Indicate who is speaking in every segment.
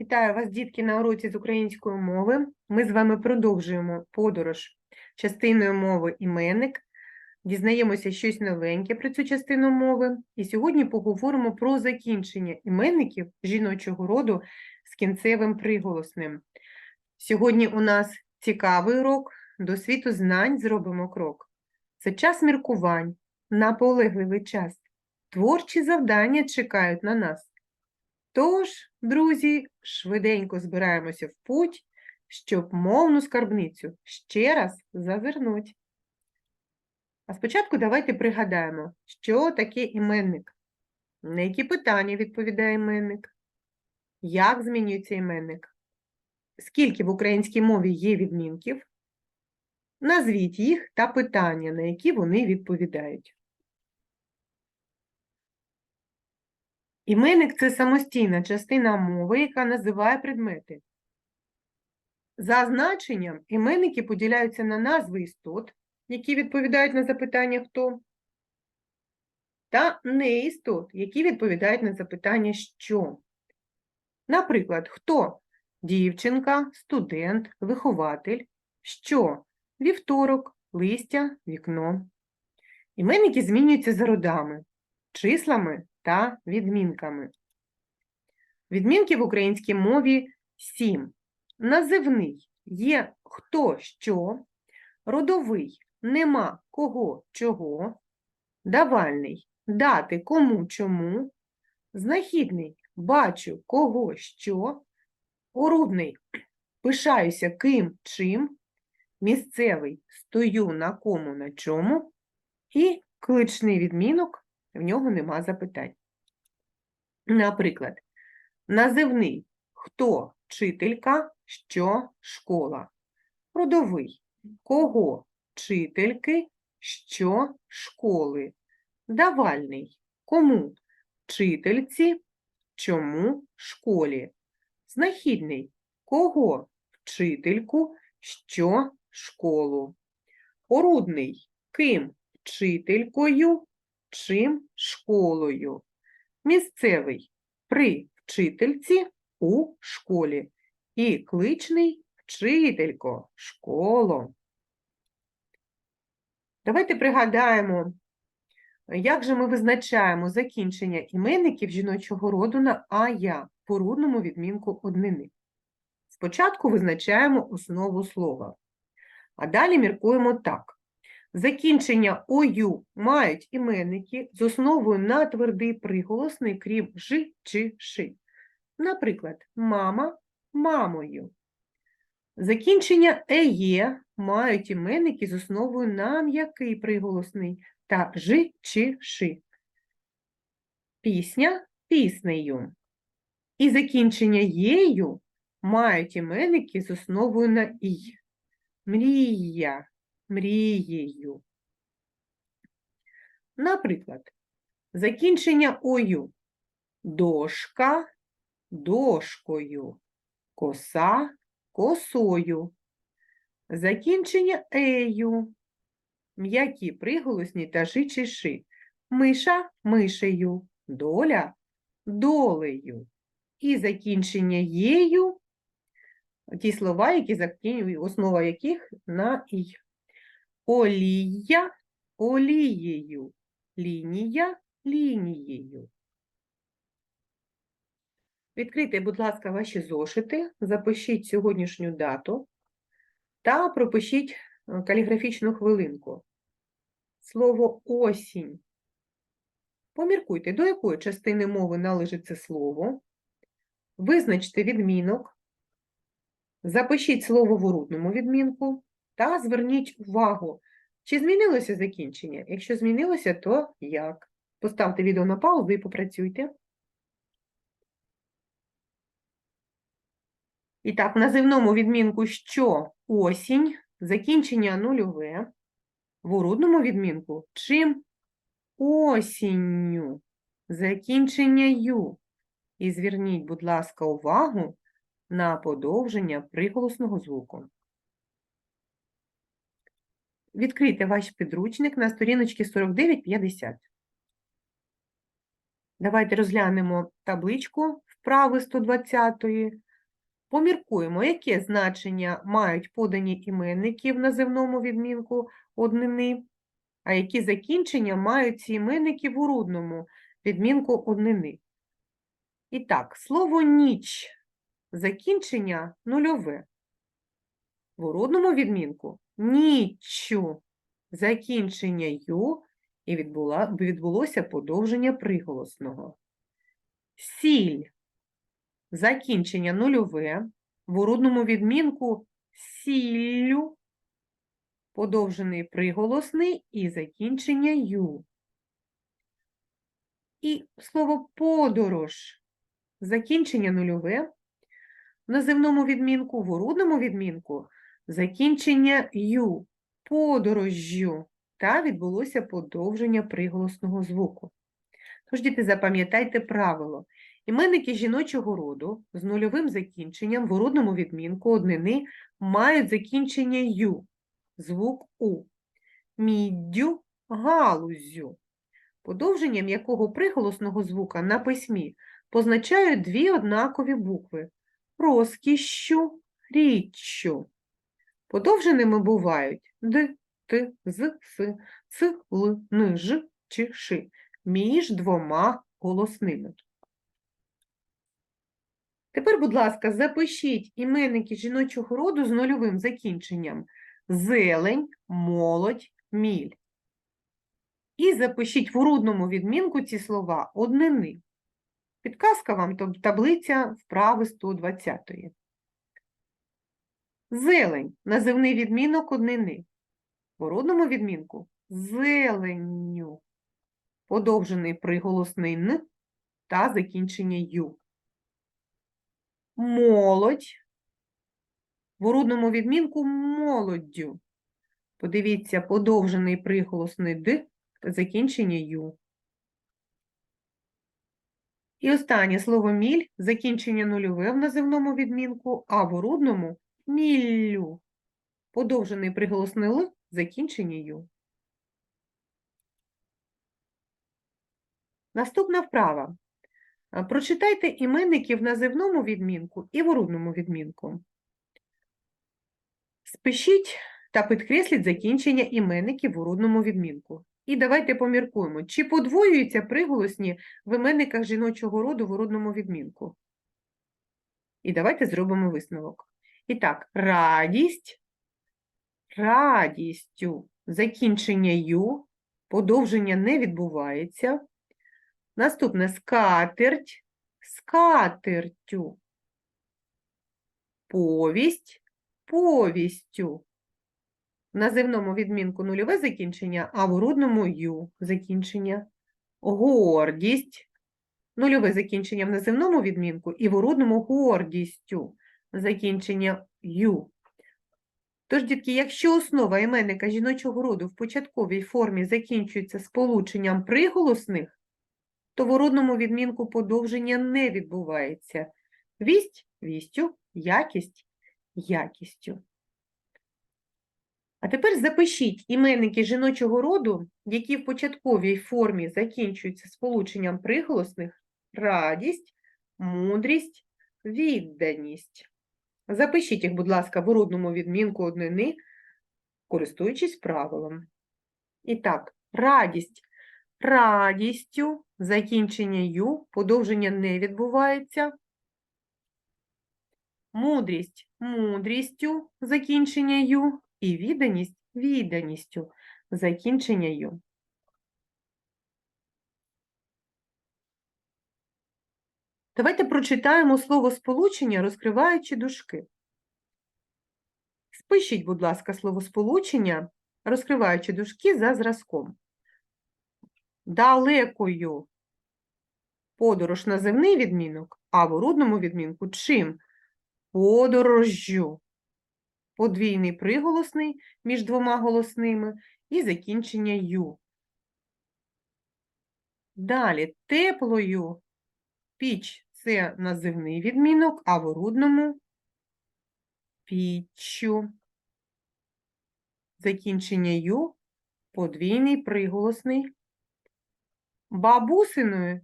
Speaker 1: Вітаю вас, дітки, на уроці з української мови. Ми з вами продовжуємо подорож частиною мови іменник. Дізнаємося щось новеньке про цю частину мови. І сьогодні поговоримо про закінчення іменників жіночого роду з кінцевим приголосним. Сьогодні у нас цікавий урок, до світу знань зробимо крок. Це час міркувань, наполегливий час. Творчі завдання чекають на нас. Тож, друзі, швиденько збираємося в путь, щоб мовну скарбницю ще раз зазирнуть. А спочатку давайте пригадаємо, що таке іменник, на які питання відповідає іменник, як змінюється іменник, скільки в українській мові є відмінків, назвіть їх та питання, на які вони відповідають. Іменник це самостійна частина мови, яка називає предмети. За значенням іменники поділяються на назви істот, які відповідають на запитання хто, та неістот, які відповідають на запитання що. Наприклад, хто дівчинка, студент, вихователь, що вівторок, листя, вікно. Іменники змінюються за родами, числами та відмінками. Відмінки в українській мові сім. Називний. Є хто що, родовий. Нема кого чого, давальний. Дати кому чому, знахідний. Бачу кого що, орудний. Пишаюся ким чим, місцевий. Стою на кому на чому, і кличний відмінок в нього нема запитань. Наприклад, називний хто вчителька, що школа. Родовий кого вчительки, що школи. Давальний кому вчительці, чому школі. Знахідний кого вчительку, що школу. Орудний ким вчителькою, чим школою. Місцевий при вчительці у школі. І кличний вчителько, школо. Давайте пригадаємо, як же ми визначаємо закінчення іменників жіночого роду на ая по рудному відмінку однини. Спочатку визначаємо основу слова, а далі міркуємо так. Закінчення ою мають іменники з основою на твердий приголосний, крім ж чи ши. Наприклад, мама мамою. Закінчення еє мають іменники з основою на м'який приголосний та ж чи ши. Пісня піснею. І закінчення єю мають іменники з основою на ій. Мрія мрією. Наприклад, закінчення ою дошка дошкою, коса косою, закінчення ею, м'які приголосні та жи миша мишею, доля долею. І закінчення єю ті слова, які основа яких на «й». Олія олією, лінія лінією. Відкрийте, будь ласка, ваші зошити, запишіть сьогоднішню дату та пропишіть е, каліграфічну хвилинку. Слово осінь. Поміркуйте, до якої частини мови належить це слово. Визначте відмінок. Запишіть слово в урудному відмінку та зверніть увагу, чи змінилося закінчення. Якщо змінилося, то як? Поставте відео на паузу і попрацюйте. І так, в називному відмінку що осінь, закінчення нульове. В урудному відмінку чим осінню, закінчення ю. І зверніть, будь ласка, увагу на подовження приголосного звуку. Відкрийте ваш підручник на сторіночці 49-50. Давайте розглянемо табличку вправи 120-ї Поміркуємо, яке значення мають подані іменники в називному відмінку однини, а які закінчення мають ці іменники в урудному відмінку однини. І так, слово ніч закінчення нульове. В уродному відмінку ніччю закінчення ю і відбула, відбулося подовження приголосного. Сіль закінчення нульове. В уродному відмінку сіллю подовжений приголосний і закінчення ю. І слово подорож закінчення нульове. В називному відмінку, в урудному відмінку закінчення ю, подорожжю, та відбулося подовження приголосного звуку. Тож, діти, запам'ятайте правило. Іменники жіночого роду з нульовим закінченням в урудному відмінку однини мають закінчення ю, звук у, міддю, галузю, подовженням якого приголосного звука на письмі позначають дві однакові букви розкішщу, річчю. Подовженими бувають д, т, з, с, ц, л, н, ж чи ши між двома голосними. Тепер, будь ласка, запишіть іменники жіночого роду з нульовим закінченням зелень, молодь, міль. І запишіть в урудному відмінку ці слова однини. Підказка вам таблиця вправи 120. Зелень називний відмінок однини. В уродному відмінку зеленню. Подовжений приголосний н та закінчення ю. Молодь. В уродному відмінку молоддю. Подивіться, подовжений приголосний д та закінчення ю. І останнє слово міль, закінчення нульове в називному відмінку, а в урудному міллю. Подовжений приголосний л, закінчення ю. Наступна вправа. Прочитайте іменники в називному відмінку і в урудному відмінку. Спишіть та підкресліть закінчення іменників в урудному відмінку. І давайте поміркуємо, чи подвоюються приголосні в іменниках жіночого роду в уродному відмінку. І давайте зробимо висновок. І так, радість, радістю, закінчення ю, подовження не відбувається. Наступне скатерть, скатертю. Повість, повістю. В називному відмінку нульове закінчення, а в урудному ю закінчення. Гордість. Нульове закінчення в називному відмінку і в урудному гордістю закінчення ю. Тож, дітки, якщо основа іменника жіночого роду в початковій формі закінчується сполученням приголосних, то в уродному відмінку подовження не відбувається. Вість – вістю, якість – якістю. А тепер запишіть іменники жіночого роду, які в початковій формі закінчуються сполученням приголосних радість, мудрість, відданість. Запишіть їх, будь ласка, в уродному відмінку однини, користуючись правилом. І так, радість радістю, закінчення ю, подовження не відбувається. Мудрість мудрістю, закінчення ю, і відданість відданістю, закінчення ю. Давайте прочитаємо слово сполучення, розкриваючи дужки. Спишіть, будь ласка, слово сполучення, розкриваючи дужки за зразком далекою подорож називний відмінок, а в урудному відмінку чим? Подорожжю. Подвійний приголосний між двома голосними і закінчення ю. Далі теплою піч це називний відмінок, а в урудному піччю. Закінчення ю подвійний приголосний Бабусиною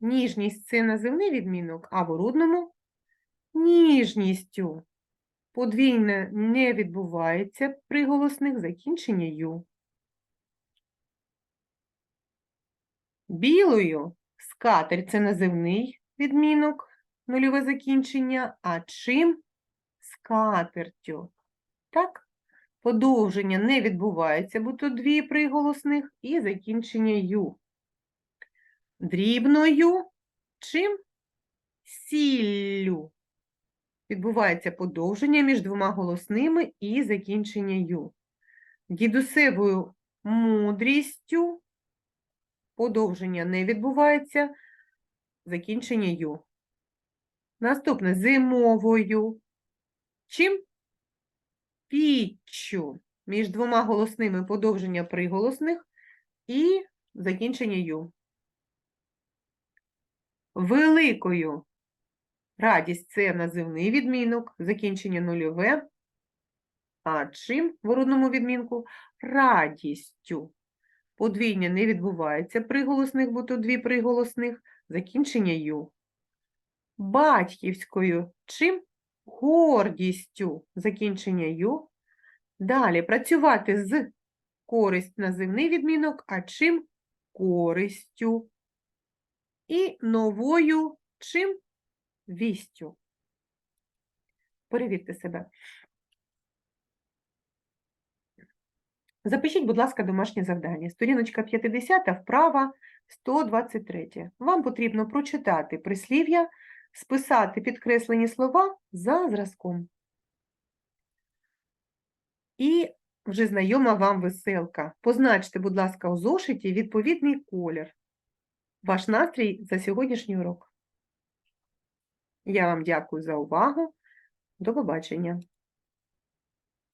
Speaker 1: ніжність це називний відмінок, а в урудному ніжністю. Подвійне не відбувається приголосних закінчення ю. Білою скатерть це називний відмінок, нульове закінчення, а чим скатертю. Так? Подовження не відбувається, бо тут дві приголосних і закінчення ю. Дрібною чим? Сіллю. Відбувається подовження між двома голосними і закінчення ю. Дідусевою мудрістю подовження не відбувається, закінчення ю. Наступне зимовою. Чим? Піччю. Між двома голосними подовження приголосних і закінчення ю. Великою. Радість це називний відмінок, закінчення нульове. А чим в родному відмінку? Радістю. Подвійня не відбувається приголосних, бо тут дві приголосних, закінчення ю. Батьківською чим? Гордістю, закінчення ю. Далі працювати з користь називний відмінок, а чим? Користю. І новою чим? Вістю. Перевірте себе. Запишіть, будь ласка, домашнє завдання. Сторіночка 50, вправа 123. Вам потрібно прочитати прислів'я, списати підкреслені слова за зразком. І вже знайома вам веселка. Позначте, будь ласка, у зошиті відповідний колір. Ваш настрій за сьогоднішній урок. Я вам дякую за увагу. До побачення.